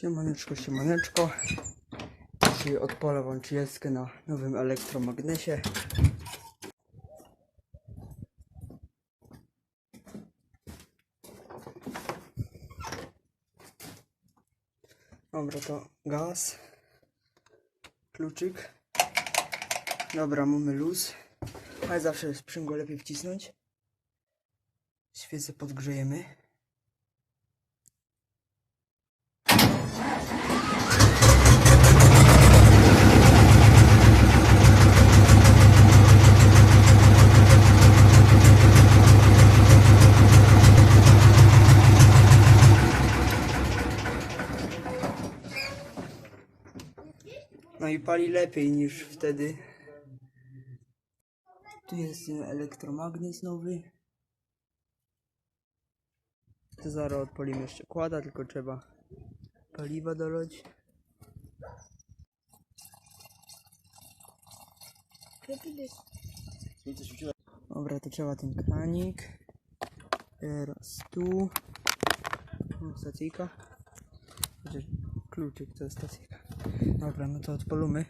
Siemaneczko, siemaneczko. Dzisiaj odpalę wam 30 na nowym elektromagnesie. Dobra, to gaz, kluczyk. Dobra, mamy luz, ale zawsze sprzęgło lepiej wcisnąć. Świecę podgrzejemy. No i pali lepiej niż wtedy. Tu jest elektromagnes nowy. To zaraz odpalimy jeszcze kłada, tylko trzeba paliwa dolać. Dobra, to trzeba ten kranik. Teraz tu. Stacyjka. Kluczyk jest stacyjka. Dobra, no to odpalimy.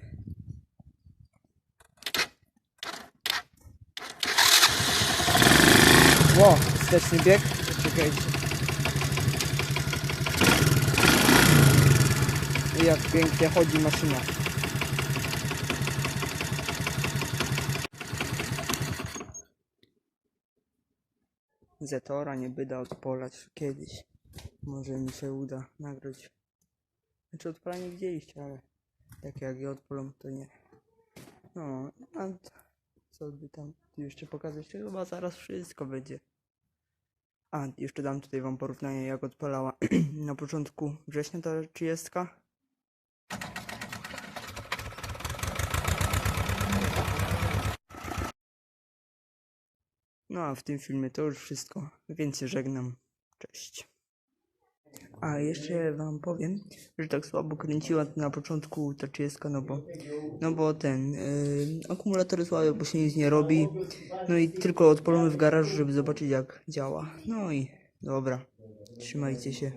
Ło, wsteczny bieg. Czekajcie. Jak pięknie chodzi maszyna. Zetora nie byda odpalać kiedyś. Może mi się uda nagrać. Znaczy odpalanie widzieliście, ale takie jak je odpalą to nie. No, a co by tam jeszcze pokazać? To Chyba zaraz wszystko będzie. A, jeszcze dam tutaj wam porównanie jak odpalała na początku września ta 30. No a w tym filmie to już wszystko. Więc się żegnam. Cześć. A jeszcze wam powiem, że tak słabo kręciła na początku ta 30, no bo, no bo ten, yy, akumulatory słabe, bo się nic nie robi, no i tylko odpalamy w garażu, żeby zobaczyć jak działa. No i dobra, trzymajcie się.